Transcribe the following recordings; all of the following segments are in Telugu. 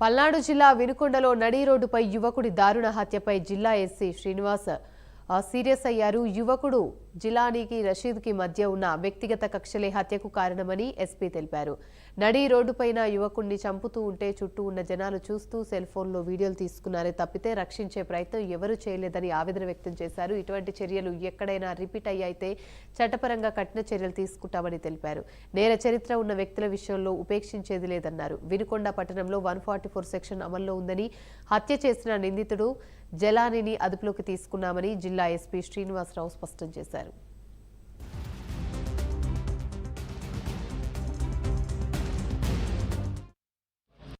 పల్నాడు జిల్లా వినుకొండలో నడి రోడ్డుపై యువకుడి దారుణ హత్యపై జిల్లా ఎస్సీ శ్రీనివాస్ సీరియస్ అయ్యారు. యువకుడు జిలానీకి రషీద్కి మధ్య ఉన్న వ్యక్తిగత కక్షలే హత్యకు కారణమని ఎస్పీ తెలిపారు. నడి రోడ్డుపైన యువకుణ్ణి చంపుతూ ఉంటే చుట్టూ ఉన్న జనాలు చూస్తూ సెల్ ఫోన్లో వీడియోలు తీసుకున్నారే తప్పితే రక్షించే ప్రయత్నం ఎవరూ చేయలేదని ఆవేదన వ్యక్తం చేశారు. ఇటువంటి చర్యలు ఎక్కడైనా రిపీట్ అయ్యాయితే చట్టపరంగా కఠిన చర్యలు తీసుకుంటామని తెలిపారు. నేర చరిత్ర ఉన్న వ్యక్తుల విషయంలో ఉపేక్షించేది లేదన్నారు. వినుకొండ పట్టణంలో వన్ ఫార్టీ ఫోర్ సెక్షన్ అమల్లో ఉందని హత్య చేసిన నిందితుడు జలానిని అదుపులోకి తీసుకున్నామని జిల్లా ఎస్పీ శ్రీనివాసరావు స్పష్టం చేశారు.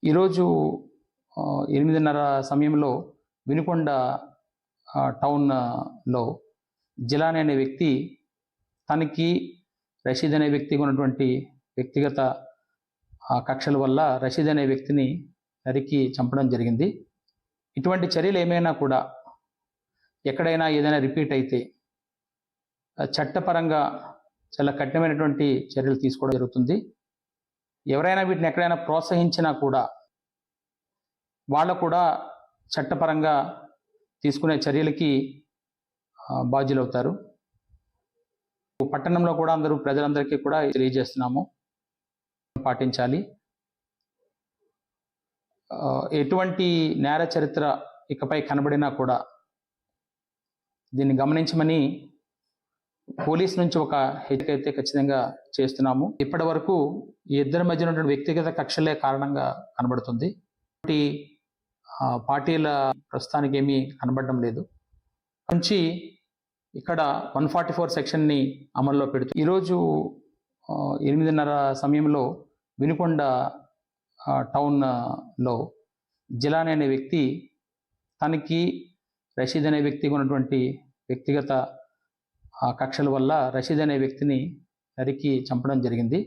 ఈరోజు ఎనిమిదిన్నర సమయంలో వినుకొండ టౌన్లో జిలాని అనే వ్యక్తి తనకి రషీద్ అనే వ్యక్తికి ఉన్నటువంటి వ్యక్తిగత కక్షల వల్ల రషీద్ అనే వ్యక్తిని నరికి చంపడం జరిగింది. ఇటువంటి చర్యలు ఏమైనా కూడా ఎక్కడైనా ఏదైనా రిపీట్ అయితే చట్టపరంగా చాలా కఠినమైనటువంటి చర్యలు తీసుకోవడం జరుగుతుంది. ఎవరైనా వీటిని ఎక్కడైనా ప్రోత్సహించినా కూడా వాళ్ళు కూడా చట్టపరంగా తీసుకునే చర్యలకి బాధ్యులవుతారు. పట్టణంలో కూడా అందరూ ప్రజలందరికీ కూడా తెలియజేస్తున్నాము. పాటించాలి. ఎటువంటి నేర చరిత్ర ఇకపై కనబడినా కూడా దీన్ని గమనించమని పోలీస్ నుంచి ఒక హెచ్చరిక అయితే ఖచ్చితంగా చేస్తున్నాము. ఇప్పటి వరకు ఈ ఇద్దరి మధ్య ఉన్నటువంటి వ్యక్తిగత కక్షలే కారణంగా కనబడుతుంది. కాబట్టి పార్టీల ప్రస్తుతానికి ఏమీ కనబడడం లేదు. నుంచి ఇక్కడ వన్ ఫార్టీ ఫోర్ సెక్షన్ని అమల్లో పెడుతూ ఈరోజు ఎనిమిదిన్నర సమయంలో వినుకొండ టౌన్లో జిలాని అనే వ్యక్తి తనకి రషీద్ అనే వ్యక్తికి ఉన్నటువంటి వ్యక్తిగత ఆ, కక్షల వల్ల రషీద్ అనే వ్యక్తిని నరికి చంపడం జరిగింది.